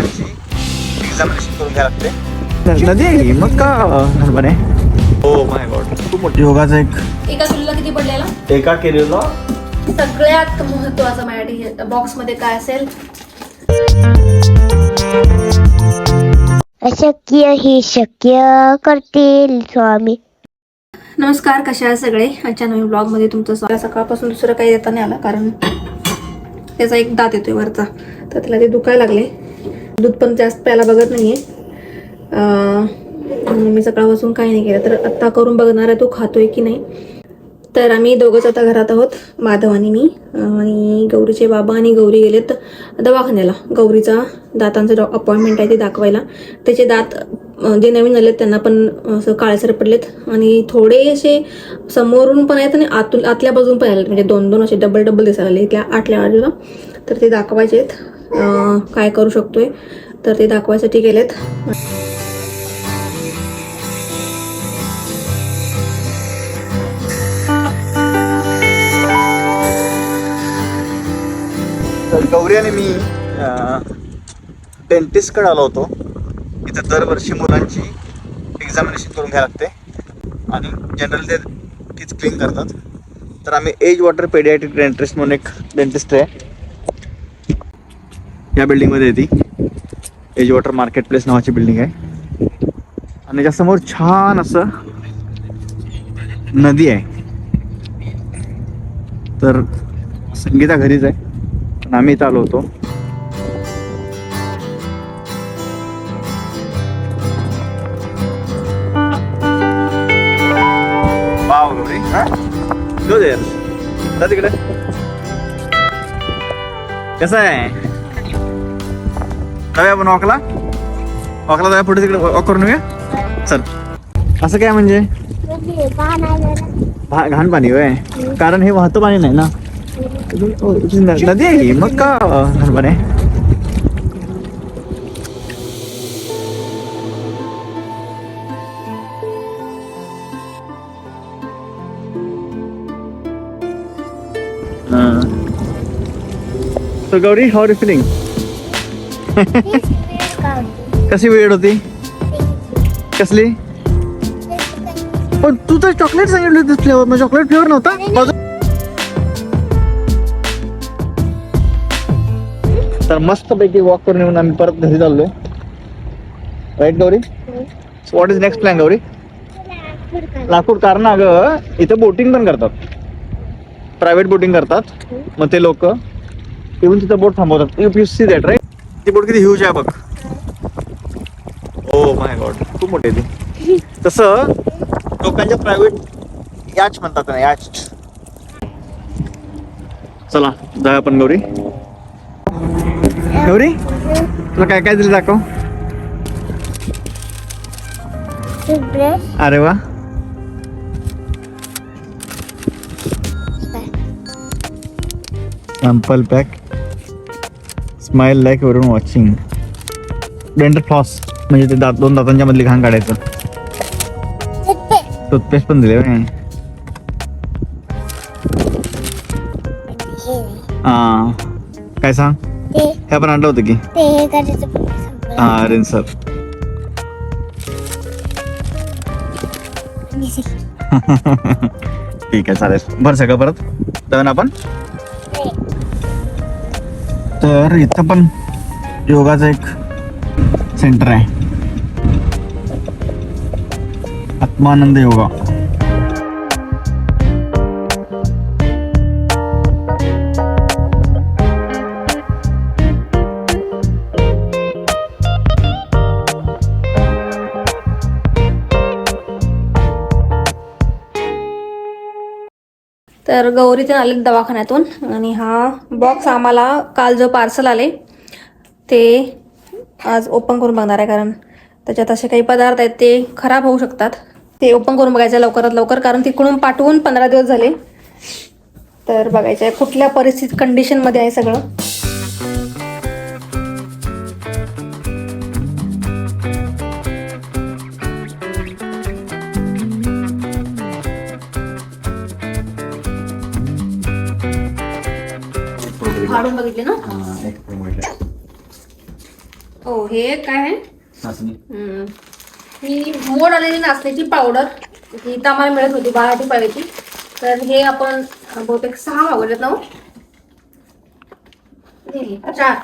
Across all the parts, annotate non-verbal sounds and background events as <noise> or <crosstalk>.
मुलांची एक्झामिनेशन करून घ्यायला लागते? नदी आहे ही, मग का बने हो माय गॉड खूप मोठी. योगाचा एक एका किलोला किती पडलेला? एका केलेला. सगळ्यात महत्वाचं माझ्यासाठी बॉक्समध्ये काय असेल? अशक्य ही शक्य करतील स्वामी. नमस्कार कशा आहात सगळे? आजच्या नवीन ब्लॉगमध्ये तुमचं स्वागत. सकाळपासून दुसरं काही येता नाही आला कारण त्याचा एक दात येतोय वरचा. तर त्याला ते दुखायला लागले. दूध पण जास्त प्यायला बघत नाहीये. आहे मी सकाळपासून काही नाही केलं. तर आत्ता करून बघणार आहे तो खातोय की नाही. तर आम्ही दोघंच आता घरात आहोत माधव आणि मी. आणि गौरीचे बाबा आणि गौरी गेलेत दवाखान्याला. गौरीचा दातांचं डॉ अपॉइंटमेंट आहे ते दाखवायला. त्याचे दात जे नवीन आलेत त्यांना पण असं काळसर पडलेत. आणि थोडे असे समोरून पण आहेत आणि आतून आतल्या बाजून पण आलेत. म्हणजे दोन दोन असे डबल डबल दिसायला आले इथल्या आठल्या बाजूला. तर ते दाखवायचे आहेत. काय करू शकतोय? तर ते दाखवायसाठी गेलेत. तर गौरी आणि मी डेंटिस्टकडे आलो होतो. इथं दरवर्षी मुलांची एक्झामिनेशन करून घ्यायला लागते. आणि जनरल ते तीच क्लीन करतात. तर आम्ही एज वॉटर पेडियाट्रिक डेंटिस्ट म्हणून एक डेंटिस्ट आहे. या बिल्डिंगमध्ये येते एज वॉटर मार्केट प्लेस नावाची बिल्डिंग आहे. आणि त्याच्यासमोर छान असं नदी आहे. तर संगीता घरीच आहे. पण आम्ही इथं आलो होतो. तिकडे. कसं आहे? जाऊया आपण वॉकला? वॉकला जाऊया पुढे तिकडे वॉक करून येऊया? चल. असं काय म्हणजे? भा- घाण पाणी होय. कारण हे वाहतं पाणी नाही ना. न- नदी आहे ही, मग का घाण पाणी? आहे? हा. So Gauri how are feeling कशी वेळ होती? कसली? पण तू तर चॉकलेट सांगितलं होतं फ्लेवर मग चॉकलेट फ्लेवर नव्हता? तर मस्त पैकी वॉक करून येऊन आम्ही परत घरी चाललोय. Right Gauri? What is next plan Gauri? लाकूड कारण अगं इथं बोटिंग पण करतात. प्रायव्हेट बोटिंग करतात. मग ते लोक येऊन तिथं बोट थांबवतात. यू सी दॅट राईट ती बोट किती ह्यूज आहे बघ. ओ माय गॉड खूप मोठी आहे ती. तसं लोकांच्या प्रायव्हेट याच म्हणतात ना याच चला जाऊया आपण गौरी. गौरी तुला काय काय दिलं दाखव. अरे वा. सॅम्पल पॅक स्माइल लाईक वरून वॉचिंग डेंटल फ्लॉस म्हणजे ते दात दोन दातांच्या मधली घाण काढायचं. टूथपेस्ट पण दिले. हा. काय सांग? हे आपण आणलं होतं की. हा रिन्सर <laughs> ठीक आहे चालेल. बरं सगळं परत. जाऊन आपण. तर इथं पण योगाचं एक सेंटर आहे. आत्मानंद योगा. तर गौरी ते आले दवाखान्यातून आणि हा बॉक्स आम्हाला काल जो पार्सल आले ते आज ओपन करून बघणार आहे कारण त्याच्यात असे काही पदार्थ आहेत ते खराब होऊ शकतात. ते ओपन करून बघायचं आहे लवकरात लवकर कारण तिकडून पाठवून पंधरा दिवस झाले. तर बघायचं आहे कुठल्या परिस्थिती कंडिशनमध्ये आहे सगळं. फाडून बघितले. ना? हो हे काय आहे? नाचणी. हम्म. ही मोड आलेली नाचण्याची पावडर ही तर आम्हाला मिळत होती बाराटी पाव्याची तर हे आपण बहुतेक सहा मागवलेत ना हो? चार.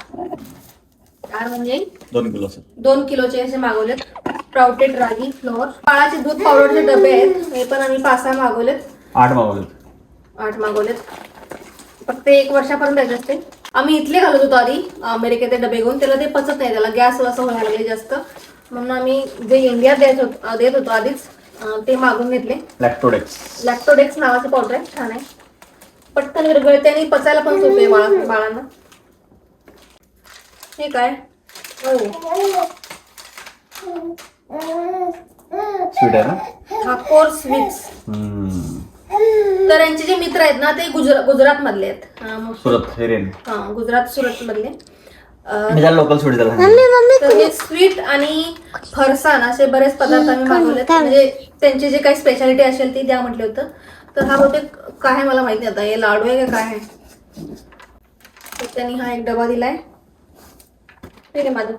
चार म्हणजे? दोन किलो असेल दोन किलोचे असे मागवलेत. स्प्राउटेड रागी फ्लोअर बाळाचे दूध पावडरचे डबे आहेत. हे पण आम्ही पाच सहा मागवलेत. आठ मागवले आठ मागवलेत. फक्त एक वर्षापर्यंत द्यायचे असते. आम्ही इथले घालत होतो आधी अमेरिकेत ते डबे घेऊन त्याला ते पचत नाही त्याला गॅस असं व्हायला लागले जास्त. म्हणून आम्ही जे इंडियात द्यायचं होत- देत होतो आधीच ते मागून घेतले. लॅक्टोडेक्स लॅक्टोडेक्स नावाचं पावडर आहे छान आहे. पटकन विरघळते आणि पचायला पण सोपे बाळा बाळांना. हे काय? हो स्वीट आहे ना? ठाकोर स्वीट्स हम्म. तर यांचे जे मित्र आहेत ना ते गुजरा गुजरात मधले आहेत मग- सुरत हेरेन. हा, गुजरात सुरत मधले अं, मी त्याला लोकल स्वीट त्याला तर हे स्वीट आणि फरसाण असे बरेच पदार्थ आम्ही मागवलेत. म्हणजे त्यांची जे काही स्पेशालिटी असेल ती द्या म्हटलं होतं. तर हा बहुतेक काय आहे मला माहिती नाही आता. हे लाडू आहे का काय आहे? तर त्यांनी हा एक डबा दिलाय. ठीक आहे माझं.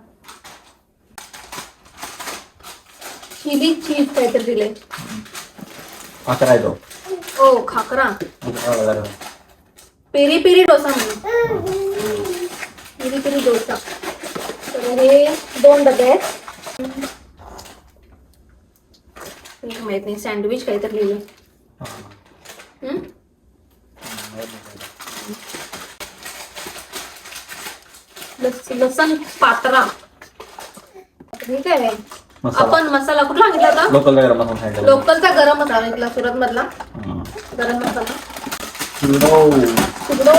चिली चीज काहीतरी दिले ओ हो खाकरा. पेरी पेरी डोसा म्हणून. Peri peri dosa. तर हे दोन डबे आहेत. माहीत नाही सँडविच काहीतरी लिहिलं लस- लसण पात्रा. ठीक आहे मसाला. आपण मसाला कुठला सांगितला होता? लोकल गरम मसाला सांगितलं लोकलचा गरम मसाला इथला सुरत मधला हा. गरम मसाला. किलो.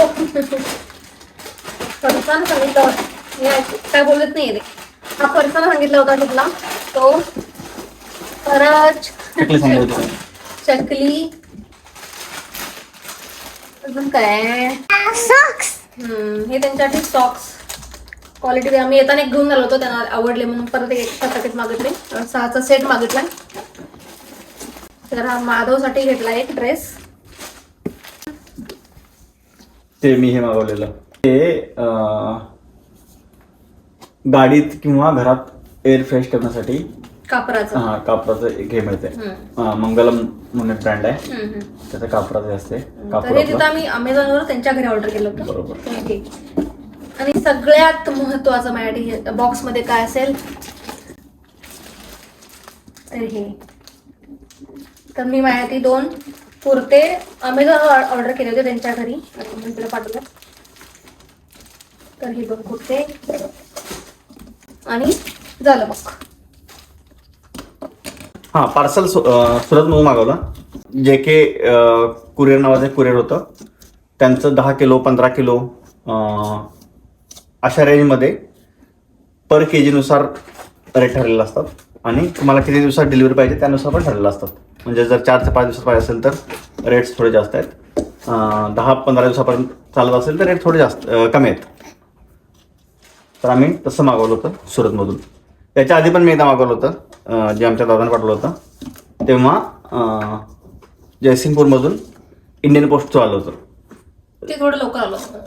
फरसाण सांगितलं होतं. ऐक- काय बोलत नाही रे हा फरसाण सांगितला होता तिथला तो परत चकली सांगितलं होतं. चकली. अजून काय? सॉक्स. हम्म, हे त्यांच्यासाठी सॉक्स. क्वालिटी आम्ही येताना एक घेऊन आलो होतो त्यांना आवडले म्हणून परत एक पॅकेट मागितले. सहाचा सेट मागितलाय तर हा माधवसाठी घेतला एक ड्रेस ते मी हे मागवलेलं. ते गाडीत किंवा घरात एअर फ्रेश करण्यासाठी कापराचं. हा कापराचं एक हे मिळते मंगलम म्हणून ब्रँड आहे. त्याचं कापराचं असते तिथं. आम्ही अमेझॉनवर त्यांच्या घरी ऑर्डर केलं होतं. बरोबर. आणि सगळ्यात महत्वाचं माझ्या बॉक्स बॉक्समध्ये काय असेल? तर हे. तर मी माझ्यासाठी दोन कुर्ते अमेझॉनवर ऑर्डर केले होते त्यांच्या घरी. आणि पाठवलं तर हे दोन कुर्ते. आणि झालं मग हा पार्सल सुरत मधून मागवला. जे के कुरिअर नावाचं कुरिअर होतं. त्यांचं दहा किलो पंधरा किलो अशा रेंजमध्ये पर के जीनुसार रेट ठरलेले असतात. आणि तुम्हाला किती दिवसात डिलिव्हरी पाहिजे त्यानुसार पण ठरलेलं असतात. म्हणजे जर चार ते पाच दिवसात पाहिजे असेल तर रेट्स थोडे जास्त आहेत. दहा पंधरा दिवसापर्यंत चालत असेल तर रेट थोडे जास्त कमी आहेत. तर आम्ही तसं मागवलं होतं सुरतमधून. त्याच्या आधी पण मी एकदा मागवलं होतं जे आमच्या दादाने पाठवलं होतं. तेव्हा जयसिंगपूरमधून इंडियन पोस्टचं आलं होतं. ते थोडं लवकर आलं होतं.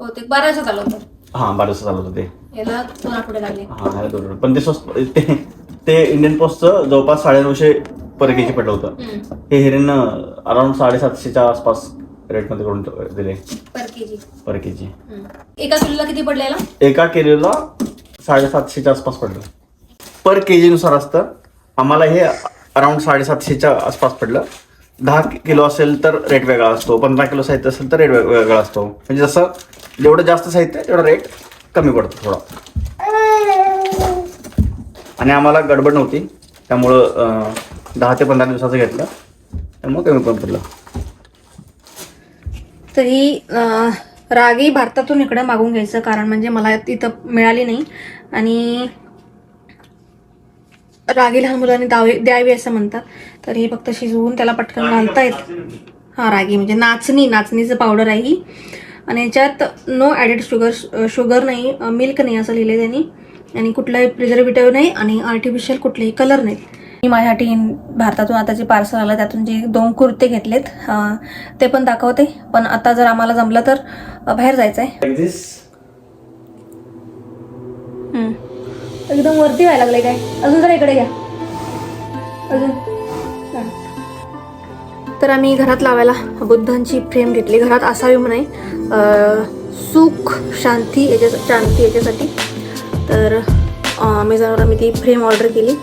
हो, बऱ्याच आलं होतं. हां बारा दिवसात आलं होतं. ते याला दोन आठवडे लागले. हां आहे बरोबर पण ते स्वस्त ते ते इंडियन पोस्टचं जवळपास साडेनऊशे पर के जी पडलं होतं. हम्म. हे हिरेनं अराउंड साडेसातशेच्या आसपास रेटमध्ये करून ठेव- दिले. पर के जी पर के जी एका किलोला किती पडलेला एका किलोला साडेसातशेच्या आसपास पडलं. पर के जीनुसार असतं आम्हाला हे अराउंड साडेसातशेच्या आसपास पडलं. दहा किलो असेल तर रेट वेगळा असतो पंधरा किलो साहित्य असेल तर रेट वेगळा असतो. म्हणजे जसं जेवढं जास्त साहित्य तेवढा रेट कमी पडतो थोडा. आणि आम्हाला गडबड नव्हती त्यामुळं दहा ते पंधरा दिवसाचं घेतलं त्यामुळे कमी पण पडलं. तरी रागी भारतातून इकडे मागून घ्यायचं कारण म्हणजे मला तिथं मिळाली नाही. आणि रागी लहान मुलांनी दावी द्यावी असं म्हणतात. तर हे फक्त शिजवून त्याला पटकन घालता येत. हा रागी म्हणजे नाचणी. नाचणीचं पावडर आहे ही. आणि याच्यात नो ॲडेड शुगर शुगर नाही मिल्क नाही असं लिहिलं त्यांनी. आणि कुठलाही प्रिझर्वेटिव्ह नाही आणि आर्टिफिशियल कुठलेही कलर नाहीत. मी माझ्यासाठी भारतातून आता जे पार्सल आलं त्यातून जे दोन कुर्ते घेतलेत ते पण दाखवते. पण आता जर आम्हाला जमलं तर बाहेर जायचं आहे एकदम वरती व्हायला लागले काय? अजून जरा इकडे घ्या. अजून. तर आम्ही घरात लावायला बुद्धांची फ्रेम घेतली. घरात असावी म्हणे सुख शांती याच्या शांती याच्यासाठी. तर अमेझॉनवर आम्ही ती फ्रेम ऑर्डर केली.